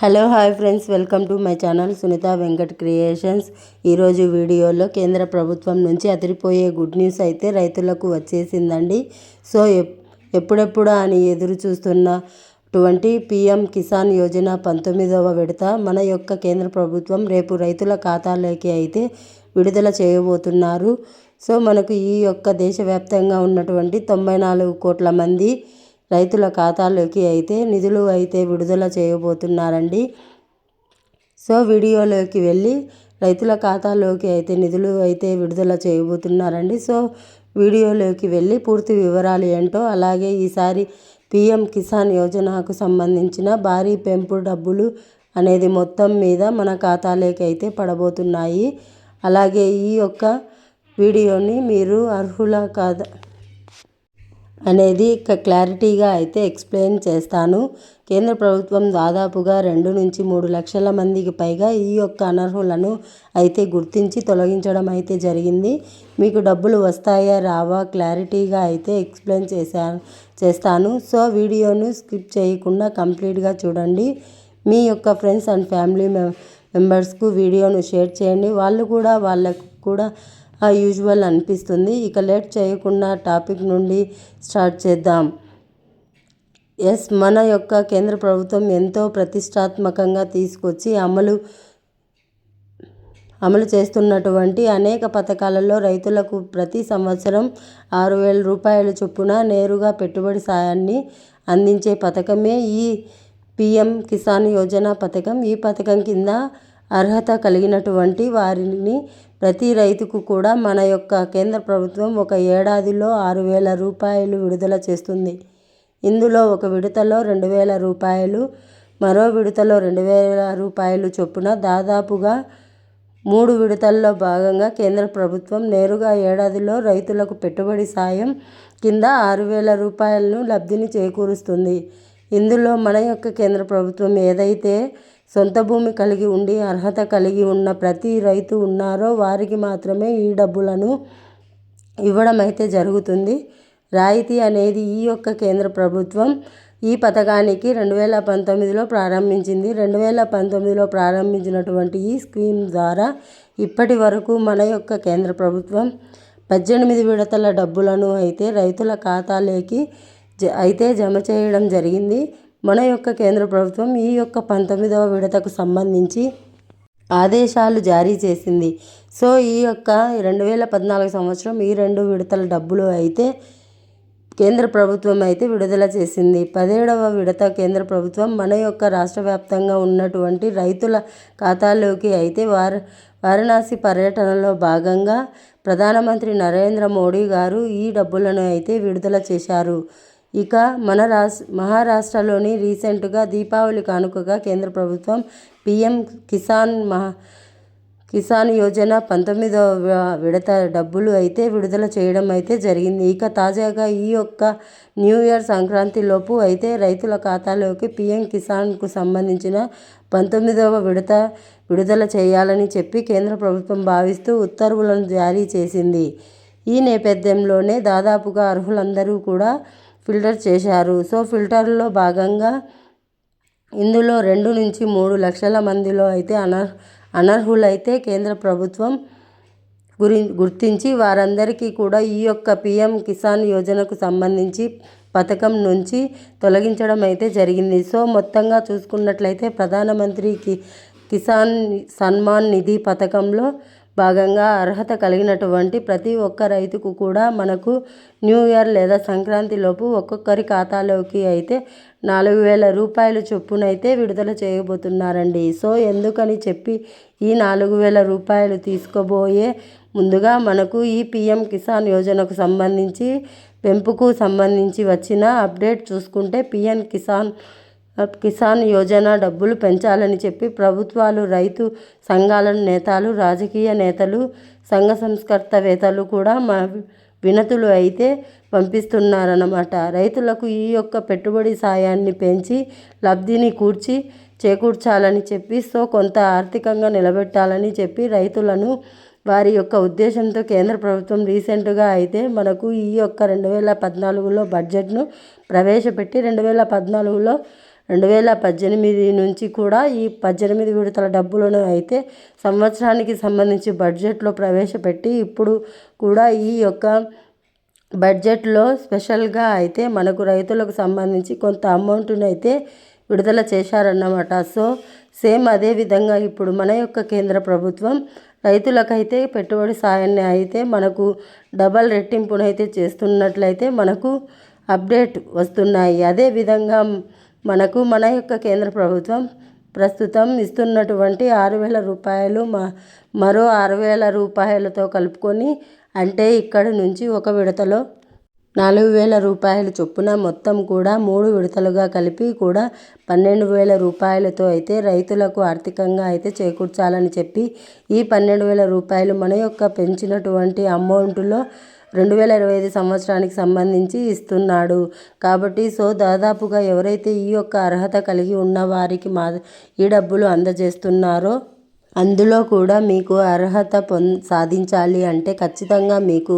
Hello hi friends. Welcome to my channel Sunitha Venkat creations. ఈరోజు వీడియోలో కేంద్ర ప్రభుత్వం నుంచి అదిరిపోయే గుడ్ న్యూస్ అయితే రైతులకు వచ్చేసిందండి. సో ఎప్పుడెప్పుడు అని ఎదురు చూస్తున్నటువంటి పిఎం కిసాన్ యోజన పంతొమ్మిదవ విడత మన యొక్క కేంద్ర ప్రభుత్వం రేపు రైతుల ఖాతాలోకి అయితే విడుదల చేయబోతున్నారు. సో మనకు ఈ యొక్క దేశవ్యాప్తంగా ఉన్నటువంటి తొంభై నాలుగు కోట్ల మంది రైతుల ఖాతాలోకి అయితే నిధులు అయితే విడుదల చేయబోతున్నారండి. సో వీడియోలోకి వెళ్ళి రైతుల ఖాతాలోకి అయితే నిధులు అయితే విడుదల చేయబోతున్నారండి. సో వీడియోలోకి వెళ్ళి పూర్తి వివరాలు ఏంటో అలాగే ఈసారి పిఎం కిసాన్ యోజనకు సంబంధించిన భారీ పెంపు డబ్బులు అనేది మొత్తం మీద మన ఖాతాలోకి అయితే పడబోతున్నాయి. అలాగే ఈ యొక్క వీడియోని మీరు అర్హుల కాదా అనేది క్లారిటీగా అయితే ఎక్స్ప్లెయిన్ చేస్తాను. కేంద్ర ప్రభుత్వం దాదాపుగా రెండు నుంచి మూడు లక్షల మందికి పైగా ఈ యొక్క అనర్హులను అయితే గుర్తించి తొలగించడం అయితే జరిగింది. మీకు డబ్బులు వస్తాయా రావా క్లారిటీగా అయితే ఎక్స్ప్లెయిన్ చేశాను చేస్తాను. సో వీడియోను స్కిప్ చేయకుండా కంప్లీట్గా చూడండి. మీ యొక్క ఫ్రెండ్స్ అండ్ ఫ్యామిలీ మెంబర్స్కు వీడియోను షేర్ చేయండి. వాళ్ళు కూడా వాళ్ళకు కూడా యూజువల్ అనిపిస్తుంది. ఇక లేట్ చేయకుండా టాపిక్ నుండి స్టార్ట్ చేద్దాం. ఎస్ మన యొక్క కేంద్ర ప్రభుత్వం ఎంతో ప్రతిష్టాత్మకంగా తీసుకొచ్చి అమలు అమలు చేస్తున్నటువంటి అనేక పథకాలలో రైతులకు ప్రతి సంవత్సరం ఆరు వేల రూపాయల చొప్పున నేరుగా పెట్టుబడి సాయాన్ని అందించే పథకమే ఈ పిఎం కిసాన్ యోజన పథకం. ఈ పథకం కింద అర్హత కలిగినటువంటి వారిని ప్రతి రైతుకు కూడా మన యొక్క కేంద్ర ప్రభుత్వం ఒక ఏడాదిలో ఆరు వేల రూపాయలు విడుదల చేస్తుంది. ఇందులో ఒక విడతలో రెండు వేల రూపాయలు మరో విడతలో రెండు వేల రూపాయలు చొప్పున దాదాపుగా మూడు విడతల్లో భాగంగా కేంద్ర ప్రభుత్వం నేరుగా ఏడాదిలో రైతులకు పెట్టుబడి సాయం కింద ఆరు వేల రూపాయలను లబ్ధిని చేకూరుస్తుంది. ఇందులో మన యొక్క కేంద్ర ప్రభుత్వం ఏదైతే సొంత భూమి కలిగి ఉండి అర్హత కలిగి ఉన్న ప్రతి రైతు ఉన్నారో వారికి మాత్రమే ఈ డబ్బులను ఇవ్వడం అయితే జరుగుతుంది. రాయితీ అనేది ఈ యొక్క కేంద్ర ప్రభుత్వం ఈ పథకానికి రెండు వేల పంతొమ్మిదిలో ప్రారంభించింది. రెండు వేల పంతొమ్మిదిలో ప్రారంభించినటువంటి ఈ స్కీమ్ ద్వారా ఇప్పటి వరకు మన యొక్క కేంద్ర ప్రభుత్వం పద్దెనిమిది విడతల డబ్బులను అయితే రైతుల ఖాతాలోకి అయితే జమ చేయడం జరిగింది. మన యొక్క కేంద్ర ప్రభుత్వం ఈ యొక్క పంతొమ్మిదవ విడతకు సంబంధించి ఆదేశాలు జారీ చేసింది. సో ఈ యొక్క రెండు వేల పద్నాలుగు సంవత్సరం ఈ రెండు విడతల డబ్బులు అయితే కేంద్ర ప్రభుత్వం అయితే విడుదల చేసింది. పదిహేడవ విడత కేంద్ర ప్రభుత్వం మన యొక్క రాష్ట్ర వ్యాప్తంగా ఉన్నటువంటి రైతుల ఖాతాల్లోకి అయితే వార వారణాసి పర్యటనలో భాగంగా ప్రధానమంత్రి నరేంద్ర మోడీ గారు ఈ డబ్బులను అయితే విడుదల చేశారు. ఇక మన రాస్ మహారాష్ట్రలోని రీసెంట్గా దీపావళి కానుకగా కేంద్ర ప్రభుత్వం పిఎం కిసాన్ మహా కిసాన్ యోజన పంతొమ్మిదవ విడత డబ్బులు అయితే విడుదల చేయడం అయితే జరిగింది. ఇక తాజాగా ఈ యొక్క న్యూ ఇయర్ సంక్రాంతి లోపు అయితే రైతుల ఖాతాలోకి పిఎం కిసాన్కు సంబంధించిన పంతొమ్మిదవ విడత విడుదల చేయాలని చెప్పి కేంద్ర ప్రభుత్వం భావిస్తూ ఉత్తర్వులను జారీ చేసింది. ఈ నేపథ్యంలోనే దాదాపుగా అర్హులందరూ కూడా ఫిల్టర్ చేశారు. సో ఫిల్టర్లో భాగంగా ఇందులో రెండు నుంచి మూడు లక్షల మందిలో అయితే అనర్ అనర్హులైతే కేంద్ర ప్రభుత్వం గురి గుర్తించి వారందరికీ కూడా ఈ యొక్క పిఎం కిసాన్ యోజనకు సంబంధించి పథకం నుంచి తొలగించడం అయితే జరిగింది. సో మొత్తంగా చూసుకున్నట్లయితే ప్రధానమంత్రికి కిసాన్ సన్మాన్ నిధి పథకంలో భాగంగా అర్హత కలిగినటువంటి ప్రతి ఒక్క రైతుకు కూడా మనకు న్యూ ఇయర్ లేదా సంక్రాంతి లోపు ఒక్కొక్కరి ఖాతాలోకి అయితే నాలుగు వేల రూపాయలు చొప్పునైతే విడుదల చేయబోతున్నారండి. సో ఎందుకని చెప్పి ఈ నాలుగు వేల రూపాయలు తీసుకోబోయే ముందుగా మనకు ఈ పిఎం కిసాన్ యోజనకు సంబంధించి పెంపుకు సంబంధించి వచ్చిన అప్డేట్ చూసుకుంటే పిఎం కిసాన్ కిసాన్ యోజన డబ్బులు పెంచాలని చెప్పి ప్రభుత్వాలు రైతు సంఘాల నేతలు రాజకీయ నేతలు సంఘ సంస్కర్తవేత్తలు కూడా మా వినతులు అయితే పంపిస్తున్నారన్నమాట. రైతులకు ఈ యొక్క పెట్టుబడి సాయాన్ని పెంచి లబ్ధిని కూర్చి చేకూర్చాలని చెప్పి సో కొంత ఆర్థికంగా నిలబెట్టాలని చెప్పి రైతులను వారి యొక్క ఉద్దేశంతో కేంద్ర ప్రభుత్వం రీసెంట్గా అయితే మనకు ఈ యొక్క రెండు వేల పద్నాలుగులో బడ్జెట్ను ప్రవేశపెట్టి రెండు వేల పద్నాలుగులో రెండు వేల పద్దెనిమిది నుంచి కూడా ఈ పద్దెనిమిది విడతల డబ్బులను అయితే సంవత్సరానికి సంబంధించి బడ్జెట్లో ప్రవేశపెట్టి ఇప్పుడు కూడా ఈ యొక్క బడ్జెట్లో స్పెషల్గా అయితే మనకు రైతులకు సంబంధించి కొంత అమౌంట్ని అయితే విడుదల చేశారన్నమాట. సో సేమ్ అదే విధంగా ఇప్పుడు మన యొక్క కేంద్ర ప్రభుత్వం రైతులకైతే పెట్టుబడి సాయాన్ని అయితే మనకు డబల్ రెట్టింపునైతే చేస్తున్నట్లయితే మనకు అప్డేట్ వస్తున్నాయి. అదేవిధంగా మనకు మన యొక్క కేంద్ర ప్రభుత్వం ప్రస్తుతం ఇస్తున్నటువంటి ఆరు వేల రూపాయలు మ మరో ఆరు వేల రూపాయలతో కలుపుకొని అంటే ఇక్కడ నుంచి ఒక విడతలో నాలుగు వేల రూపాయలు చొప్పున మొత్తం కూడా మూడు విడతలుగా కలిపి కూడా పన్నెండు వేల రూపాయలతో అయితే రైతులకు ఆర్థికంగా అయితే చేకూర్చాలని చెప్పి ఈ పన్నెండు వేల రూపాయలు మన యొక్క పెంచినటువంటి అమౌంట్లో రెండు వేల ఇరవై ఐదు సంవత్సరానికి సంబంధించి ఇస్తున్నాడు. కాబట్టి సో దాదాపుగా ఎవరైతే ఈ యొక్క అర్హత కలిగి ఉన్న వారికి మా ఈ డబ్బులు అందజేస్తున్నారో అందులో కూడా మీకు అర్హత పొం సాధించాలి అంటే ఖచ్చితంగా మీకు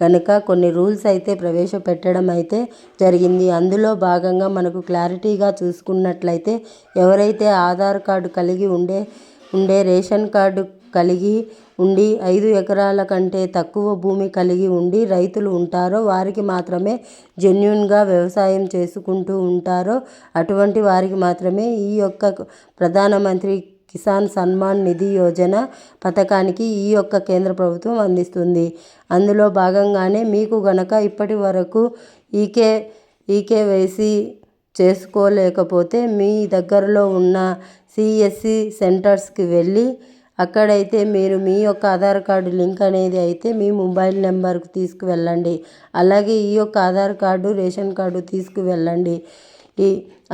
కనుక కొన్ని రూల్స్ అయితే ప్రవేశపెట్టడం అయితే జరిగింది. అందులో భాగంగా మనకు క్లారిటీగా చూసుకున్నట్లయితే ఎవరైతే ఆధార్ కార్డు కలిగి ఉండే ఉండే రేషన్ కార్డు కలిగి ఉండి ఐదు ఎకరాల కంటే తక్కువ భూమి కలిగి ఉండి రైతులు ఉంటారో వారికి మాత్రమే జెన్యున్గా వ్యవసాయం చేసుకుంటూ ఉంటారో అటువంటి వారికి మాత్రమే ఈ యొక్క ప్రధానమంత్రి కిసాన్ సన్మాన్ నిధి యోజన పథకానికి ఈ యొక్క కేంద్ర ప్రభుత్వం అందిస్తుంది. అందులో భాగంగానే మీకు గనక ఇప్పటి వరకు ఈకే ఈకేవైసీ చేసుకోలేకపోతే మీ దగ్గరలో ఉన్న సిఎస్సి సెంటర్స్కి వెళ్ళి అక్కడైతే మీరు మీ యొక్క ఆధార్ కార్డు లింక్ అనేది అయితే మీ మొబైల్ నెంబర్కు తీసుకువెళ్ళండి. అలాగే ఈ యొక్క ఆధార్ కార్డు రేషన్ కార్డు తీసుకువెళ్ళండి. ఈ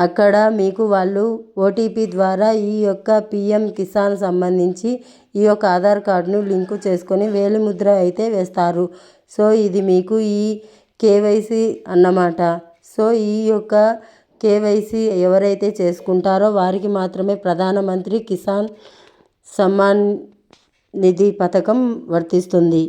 అక్కడ మీకు వాళ్ళు ఓటీపీ ద్వారా ఈ యొక్క పిఎం కిసాన్ సంబంధించి ఈ యొక్క ఆధార్ కార్డును లింకు చేసుకొని వేలిముద్ర అయితే వేస్తారు. సో ఇది మీకు ఈ కేవైసీ అన్నమాట. సో ఈ యొక్క కేవైసీ ఎవరైతే చేసుకుంటారో వారికి మాత్రమే ప్రధానమంత్రి కిసాన్ సమ్మాన్ నిధి పథకం వర్తిస్తుంది.